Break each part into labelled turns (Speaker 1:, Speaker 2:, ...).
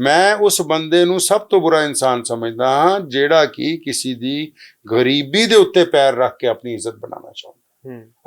Speaker 1: ਮੈਂ ਉਸ ਬੰਦੇ ਨੂੰ ਸਭ ਤੋਂ ਬੁਰਾ ਇਨਸਾਨ ਸਮਝਦਾ ਹਾਂ ਜਿਹੜਾ ਕਿ ਕਿਸੇ ਦੀ ਗਰੀਬੀ ਦੇ ਉੱਤੇ ਪੈਰ ਰੱਖ ਕੇ ਆਪਣੀ ਇੱਜ਼ਤ ਬਣਾਉਣਾ ਚਾਹੁੰਦਾ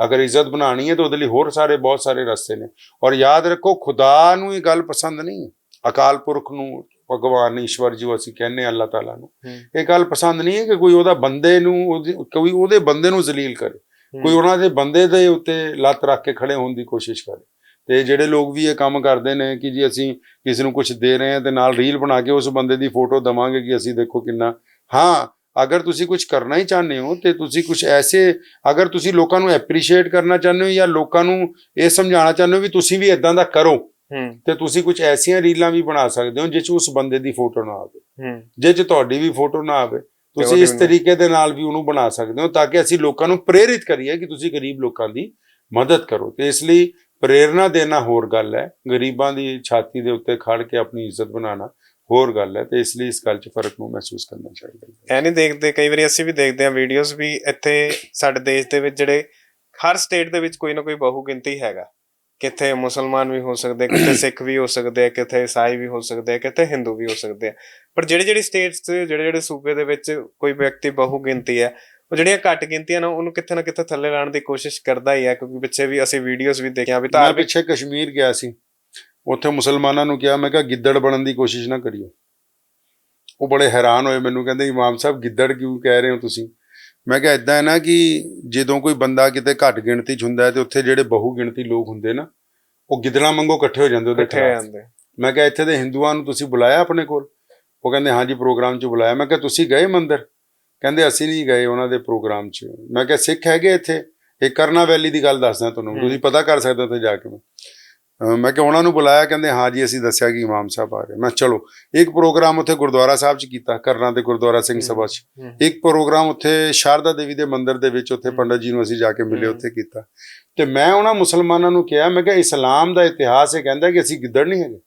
Speaker 1: ਅਗਰ ਇੱਜ਼ਤ ਬਣਾਣੀ ਹੈ ਤਾਂ ਉਹਦੇ ਲਈ ਹੋਰ ਸਾਰੇ ਬਹੁਤ ਸਾਰੇ ਰਸਤੇ ਨੇ। ਔਰ ਯਾਦ ਰੱਖੋ ਖੁਦਾ ਨੂੰ ਇਹ ਗੱਲ ਪਸੰਦ ਨਹੀਂ ਅਕਾਲ ਪੁਰਖ ਨੂੰ ਭਗਵਾਨ ਈਸ਼ਵਰ ਜੀ ਅਸੀਂ ਕਹਿੰਦੇ ਹਾਂ ਅੱਲਾਹ ਤਾਲਾ ਨੂੰ। ਇਹ ਗੱਲ ਪਸੰਦ ਨਹੀਂ ਹੈ ਕਿ ਕੋਈ ਉਹਦਾ ਬੰਦੇ ਨੂੰ ਕੋਈ ਉਹਦੇ ਬੰਦੇ ਨੂੰ ਜ਼ਲੀਲ ਕਰੇ। ਕੋਈ ਉਹਨਾਂ ਦੇ ਬੰਦੇ ਦੇ ਉੱਤੇ ਲੱਤ ਰੱਖ ਕੇ ਖੜੇ ਹੋਣ ਦੀ ਕੋਸ਼ਿਸ਼ ਕਰੇ। ਤੇ ਜਿਹੜੇ ਲੋਕ ਵੀ ਇਹ ਕੰਮ ਕਰਦੇ ਨੇ ਕਿ ਜੀ ਅਸੀਂ ਕਿਸੇ ਨੂੰ ਕੁਝ ਦੇ ਰਹੇ ਹਾਂ ਤੇ ਨਾਲ ਰੀਲ ਬਣਾ ਕੇ ਉਸ ਬੰਦੇ ਦੀ ਫੋਟੋ ਦਵਾਂਗੇ ਕਿ ਅਸੀਂ ਦੇਖੋ ਕਿੰਨਾ ਹਾਂ ਅਗਰ ਤੁਸੀਂ ਕੁਝ ਕਰਨਾ ਹੀ ਚਾਹੁੰਦੇ ਹੋ ਤੇ ਤੁਸੀਂ ਕੁਝ ਐਸੇ ਅਗਰ ਤੁਸੀਂ ਲੋਕਾਂ ਨੂੰ ਐਪਰੀਸ਼ੀਏਟ ਕਰਨਾ ਚਾਹੁੰਦੇ ਹੋ ਜਾਂ ਲੋਕਾਂ ਨੂੰ ਇਹ ਸਮਝਾਉਣਾ ਚਾਹੁੰਦੇ ਹੋ ਵੀ ਤੁਸੀਂ ਵੀ ਇਦਾਂ ਦਾ ਕਰੋ ਤੇ ਤੁਸੀਂ ਕੁਝ ਐਸੀਆਂ ਰੀਲਾਂ ਵੀ ਬਣਾ ਸਕਦੇ ਹੋ ਜਿਸ 'ਚ ਉਸ ਬੰਦੇ ਦੀ ਫੋਟੋ ਨਾ ਆਵੇ।
Speaker 2: ਹੂੰ।
Speaker 1: ਜੇ ਚ ਤੁਹਾਡੀ ਵੀ ਫੋਟੋ ਨਾ ਆਵੇ। ਤੁਸੀਂ ਇਸ ਤਰੀਕੇ ਦੇ ਨਾਲ ਵੀ ਉਹਨੂੰ ਬਣਾ ਸਕਦੇ ਹੋ ਤਾਂ ਕਿ ਅਸੀਂ ਲੋਕਾਂ ਨੂੰ ਪ੍ਰੇਰਿਤ ਕਰੀਏ ਕਿ ਤੁਸੀਂ ਗਰੀਬ ਲੋਕਾਂ ਦੀ ਮਦਦ ਕਰੋ। ਤੇ ਇਸ ਲਈ ਪ੍ਰੇਰਣਾ ਦੇਣਾ ਹੋਰ ਗੱਲ ਹੈ। ਗਰੀਬਾਂ ਦੀ ਛਾਤੀ ਦੇ ਉੱਤੇ ਖੜ ਕੇ ਆਪਣੀ ਇੱਜ਼ਤ ਬਣਾਉਣਾ ਹੋਰ ਗੱਲ ਹੈ ਤੇ ਇਸ ਲਈ ਇਸ ਗੱਲ 'ਚ ਫ਼ਰਕ ਨੂੰ ਮਹਿਸੂਸ ਕਰਨਾ ਚਾਹੀਦਾ ਹੈ।
Speaker 2: ਐ ਨਹੀਂ ਦੇਖਦੇ, ਕਈ ਵਾਰੀ ਅਸੀਂ ਵੀ ਦੇਖਦੇ ਹਾਂ ਵੀਡੀਓਜ਼ ਵੀ ਇੱਥੇ ਸਾਡੇ ਦੇਸ਼ ਦੇ ਵਿੱਚ ਜਿਹੜੇ ਹਰ ਸਟੇਟ ਦੇ ਵਿੱਚ ਕੋਈ ਨਾ ਕੋਈ ਬਹੁ ਗਿਣਤੀ ਹੈਗਾ। ਕਿੱਥੇ ਮੁਸਲਮਾਨ ਵੀ ਹੋ ਸਕਦੇ, ਕਿੱਥੇ ਸਿੱਖ ਵੀ ਹੋ ਸਕਦੇ ਆ, ਕਿੱਥੇ ਈਸਾਈ ਵੀ ਹੋ ਸਕਦੇ ਆ, ਕਿੱਥੇ ਹਿੰਦੂ ਵੀ ਹੋ ਸਕਦੇ ਆ। ਪਰ ਜਿਹੜੇ ਜਿਹੜੇ ਸਟੇਟਸ ਜਿਹੜੇ ਜਿਹੜੇ ਸੂਬੇ ਦੇ ਵਿੱਚ ਕੋਈ ਵਿਅਕਤੀ ਬਹੁ ਗਿਣਤੀ ਹੈ ਉਹ ਜਿਹੜੀਆਂ ਘੱਟ ਗਿਣਤੀਆਂ ਨੇ ਉਹਨੂੰ ਕਿੱਥੇ ਨਾ ਕਿੱਥੇ ਥੱਲੇ ਲਾਉਣ ਦੀ ਕੋਸ਼ਿਸ਼ ਕਰਦਾ ਹੀ ਹੈ ਕਿਉਂਕਿ ਪਿੱਛੇ ਵੀ ਅਸੀਂ ਵੀਡੀਓਜ਼ ਵੀ ਦੇਖਿਆ ਵੀ ਧਾਰਮਿਕ
Speaker 1: ਪਿੱਛੇ ਕਸ਼ਮੀਰ ਗਿਆ ਸੀ। ਉੱਥੇ ਮੁਸਲਮਾਨਾਂ ਨੂੰ ਕਿਹਾ ਮੈਂ ਕਿਹਾ ਗਿੱਦੜ ਬਣਨ ਦੀ ਕੋਸ਼ਿਸ਼ ਨਾ ਕਰਿਓ। ਉਹ ਬੜੇ ਹੈਰਾਨ ਹੋਏ ਮੈਨੂੰ ਕਹਿੰਦੇ ਇਮਾਮ ਸਾਹਿਬ ਗਿੱਦੜ ਕਿਉਂ ਕਹਿ ਰਹੇ ਹੋ ਤੁਸੀਂ? ਮੈਂ ਕਿਹਾ ਇਦਾਂ ਹੈ ਨਾ ਕਿ ਜਦੋਂ ਕੋਈ ਬੰਦਾ ਕਿਤੇ ਘੱਟ ਗਿਣਤੀ 'ਚ ਹੁੰਦਾ ਹੈ ਤੇ ਉੱਥੇ ਜਿਹੜੇ ਬਹੁ ਗਿਣਤੀ ਲੋਕ ਹੁੰਦੇ ਨਾ ਉਹ ਗਿੱਦੜਾਂ ਵਾਂਗੂ ਇਕੱਠੇ ਹੋ ਜਾਂਦੇ ਉਹਦੇ ਖਿਲਾਫ
Speaker 2: ਜਾਂਦੇ।
Speaker 1: ਮੈਂ ਕਿਹਾ ਇੱਥੇ ਦੇ ਹਿੰਦੂਆਂ ਨੂੰ ਤੁਸੀਂ ਬੁਲਾਇਆ ਆਪਣੇ ਕੋਲ? ਉਹ ਕਹਿੰਦੇ ਹਾਂਜੀ ਪ੍ਰੋਗਰਾਮ 'ਚ ਬੁਲਾਇਆ। ਮੈਂ ਕਿਹਾ ਤੁਸੀਂ ਗਏ ਮੰਦਿਰ? ਕਹਿੰਦੇ ਅਸੀਂ ਨਹੀਂ ਗਏ ਉਹਨਾਂ ਦੇ ਪ੍ਰੋਗਰਾਮ 'ਚ ਮੈਂ ਕਿਹਾ ਸਿੱਖ ਹੈਗੇ ਇੱਥੇ ਇਹ ਕਰਨਾ ਵੈਲੀ ਦੀ ਗੱਲ ਦੱਸਦਾ ਤੁਹਾਨੂੰ। ਤੁਸੀਂ ਪਤਾ ਕਰ ਸਕਦੇ ਹੋ ਉੱਥੇ ਜਾ ਕੇ ਮੈਂ ਕਿਹਾ ਉਹਨਾਂ ਨੂੰ ਬੁਲਾਇਆ ਕਹਿੰਦੇ ਹਾਂ ਜੀ ਅਸੀਂ ਦੱਸਿਆ ਕਿ ਇਮਾਮ ਸਾਹਿਬ ਆ ਰਹੇ ਮੈਂ ਚਲੋ ਇੱਕ ਪ੍ਰੋਗਰਾਮ ਉੱਥੇ ਗੁਰਦੁਆਰਾ ਸਾਹਿਬ 'ਚ ਕੀਤਾ ਕਰਨਾ ਤੇ ਗੁਰਦੁਆਰਾ ਸਿੰਘ। ਸਭਾ 'ਚ। ਇੱਕ ਪ੍ਰੋਗਰਾਮ ਉੱਥੇ ਸ਼ਾਰਦਾ ਦੇਵੀ ਦੇ ਮੰਦਿਰ ਦੇ ਵਿੱਚ ਉੱਥੇ। ਪੰਡਤ ਜੀ ਨੂੰ ਅਸੀਂ ਜਾ ਕੇ ਮਿਲੇ। ਉੱਥੇ ਕੀਤਾ ਤੇ ਮੈਂ ਉਹਨਾਂ ਮੁਸਲਮਾਨਾਂ ਨੂੰ ਕਿਹਾ ਮੈਂ ਕਿਹਾ ਇਸਲਾਮ ਦਾ ਇਤਿਹਾਸ ਇਹ ਕਹਿੰਦਾ ਕਿ ਅਸੀਂ ਗਿੱਦੜ ਨਹੀਂ ਹੈਗੇ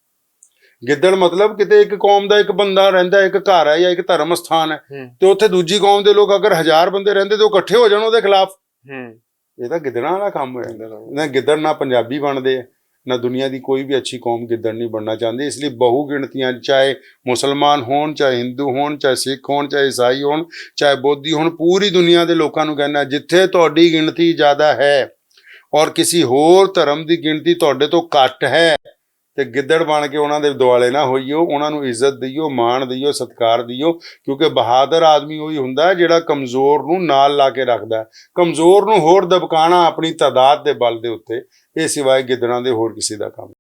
Speaker 1: ਗਿੱਦੜ ਮਤਲਬ ਕਿਤੇ ਇੱਕ ਕੌਮ ਦਾ ਇੱਕ ਬੰਦਾ ਰਹਿੰਦਾ ਇੱਕ ਘਰ ਹੈ ਜਾਂ ਇੱਕ ਧਰਮ ਸਥਾਨ ਹੈ
Speaker 2: ਹੂੰ।
Speaker 1: ਤੇ ਉੱਥੇ ਦੂਜੀ ਕੌਮ ਦੇ ਲੋਕ ਅਗਰ ਹਜ਼ਾਰ ਬੰਦੇ ਰਹਿੰਦੇ ਤੇ ਉਹ ਇਕੱਠੇ ਹੋ ਜਾਣ ਉਹਦੇ ਖਿਲਾਫ।
Speaker 2: ਹੂੰ।
Speaker 1: ਇਹ ਤਾਂ ਗਿੱਦੜਾਂ ਵਾਲਾ ਕੰਮ ਹੋਇਆ। ਨਾ ਗਿੱਦੜ ਨਾ ਪੰਜਾਬੀ ਬਣਦੇ ਨਾ ਦੁਨੀਆ ਦੀ ਕੋਈ ਵੀ ਅੱਛੀ ਕੌਮ ਗਿੱਦੜ ਨਹੀਂ ਬਣਨਾ ਚਾਹੁੰਦੀ। ਇਸ ਲਈ ਬਹੁ ਗਿਣਤੀਆਂ ਚਾਹੇ ਮੁਸਲਮਾਨ ਹੋਣ ਚਾਹੇ ਹਿੰਦੂ ਹੋਣ ਚਾਹੇ ਸਿੱਖ ਹੋਣ ਚਾਹੇ ਈਸਾਈ ਹੋਣ ਚਾਹੇ ਬੋਧੀ ਹੋਣ ਪੂਰੀ ਦੁਨੀਆ ਦੇ ਲੋਕਾਂ ਨੂੰ ਕਹਿਣਾ ਜਿੱਥੇ ਤੁਹਾਡੀ ਗਿਣਤੀ ਜ਼ਿਆਦਾ ਹੈ ਔਰ ਕਿਸੇ ਹੋਰ ਧਰਮ ਦੀ ਗਿਣਤੀ ਤੁਹਾਡੇ ਤੋਂ ਘੱਟ ਹੈ ਤੇ ਗਿੱਦੜ ਬਣ ਕੇ ਉਹਨਾਂ ਦੇ ਦੁਆਲੇ ਨਾ ਹੋਈਓ, ਉਹਨਾਂ ਨੂੰ ਇੱਜ਼ਤ ਦਿਓ, ਮਾਣ ਦਿਓ, ਸਤਿਕਾਰ ਦਿਓ, ਕਿਉਂਕਿ ਬਹਾਦਰ ਆਦਮੀ ਉਹੀ ਹੁੰਦਾ ਹੈ ਜਿਹੜਾ ਕਮਜ਼ੋਰ ਨੂੰ ਨਾਲ ਲਾ ਕੇ ਰੱਖਦਾ ਹੈ। ਕਮਜ਼ੋਰ ਨੂੰ ਹੋਰ ਦਬਕਾਣਾ ਆਪਣੀ ਤਾਦਾਦ ਦੇ ਬਲ ਦੇ ਉੱਤੇ, ਇਹ ਸਿਵਾਏ ਗਿੱਦੜਾਂ ਦੇ ਹੋਰ ਕਿਸੇ ਦਾ ਕੰਮ